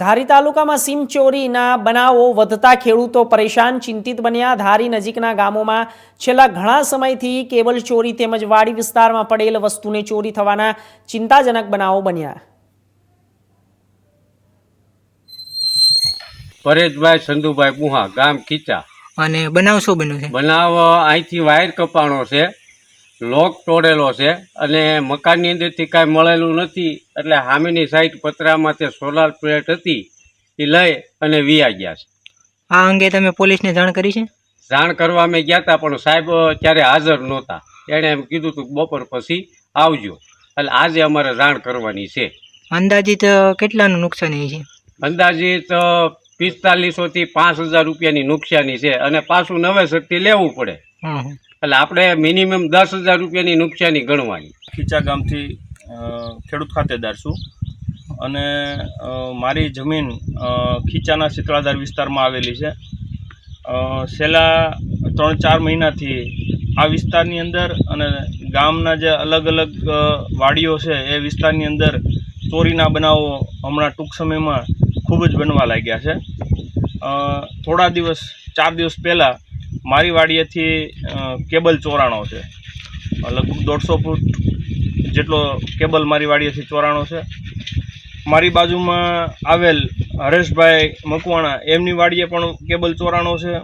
ધારી તાલુકામાં સીમ ચોરીના બનાવો વધતા ખેડૂતો પરેશાન ચિંતિત બન્યા. ધારી નજીકના ગામોમાં છેલ્લા ઘણા સમયથી કેબલ ચોરી તેમજ વાડી વિસ્તારમાં પડેલ વસ્તુને ચોરી થવાના ચિંતાજનક બનાવો બન્યા. પરેશભાઈ સંધુભાઈ ગુહા ગામ ખીચા. અને બનાવ શું બન્યું છે? બનાવ અહીંથી વાયર કપાણો છે. લોક તોડેલો છે અને મકાનની અંદરથી કાંઈ મળેલું નથી. એટલે સામેની સાઈડ પતરામાં તે સોલાર પ્લેટ હતી એ લઈ અને વિયા ગયા છે. આ અંગે તમે પોલીસને જાણ કરી છે? જાણ કરવા અમે ગયા હતા પણ સાહેબ ત્યારે હાજર નહોતા. એણે એમ કીધું હતું બપોર પછી આવજો. એટલે આજે અમારે જાણ કરવાની છે. અંદાજિત કેટલાનું નુકસાની છે? અંદાજિત પિસ્તાલીસોથી પાંચ હજાર રૂપિયાની નુકસાની છે અને પાછું નવેસરથી લેવું પડે. એટલે આપણે મિનિમમ દસ હજાર રૂપિયાની નુકસાની ગણવાની. ખીચા ગામથી ખેડૂત ખાતેદાર છું. અને મારી જમીન ખીચાના શીતળાધાર વિસ્તારમાં આવેલી છે. છેલ્લા ત્રણ ચાર મહિનાથી આ વિસ્તારની અંદર અને ગામના જે અલગ અલગ વાડીઓ છે, એ વિસ્તારની અંદર ચોરીના બનાવો હમણાં ટૂંક સમયમાં ખૂબ જ બનવા લાગ્યા છે. થોડા દિવસ, ચાર દિવસ પહેલાં મારી વાડીએથી કેબલ ચોરાણો છે. લગભગ દોઢસો ફૂટ જેટલો કેબલ મારી વાડીએથી ચોરાણો છે. મારી બાજુમાં આવેલ હરેશભાઈ મકવાણા, એમની વાડીએ પણ કેબલ ચોરાણો છે.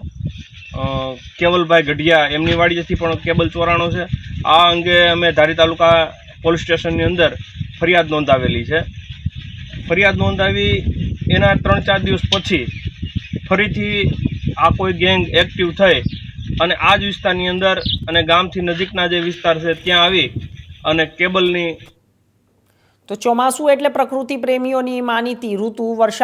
કેવલભાઈ ગઢિયા, એમની વાડીએથી પણ કેબલ ચોરાણો છે. આ અંગે અમે ધારી તાલુકા પોલીસ સ્ટેશનની અંદર ફરિયાદ નોંધાવેલી છે. ફરિયાદ નોંધાવી એના ત્રણ ચાર દિવસ પછી ફરીથી આ કોઈ ગેંગ એક્ટિવ થઈ અને આ જ વિસ્તારની અંદર અને ગામથી નજીકના જે વિસ્તાર છે ત્યાં આવી અને કેબલની તો ચોમાસું એટલે પ્રકૃતિ પ્રેમીઓની માનીતી, ઋતુ, વર્ષા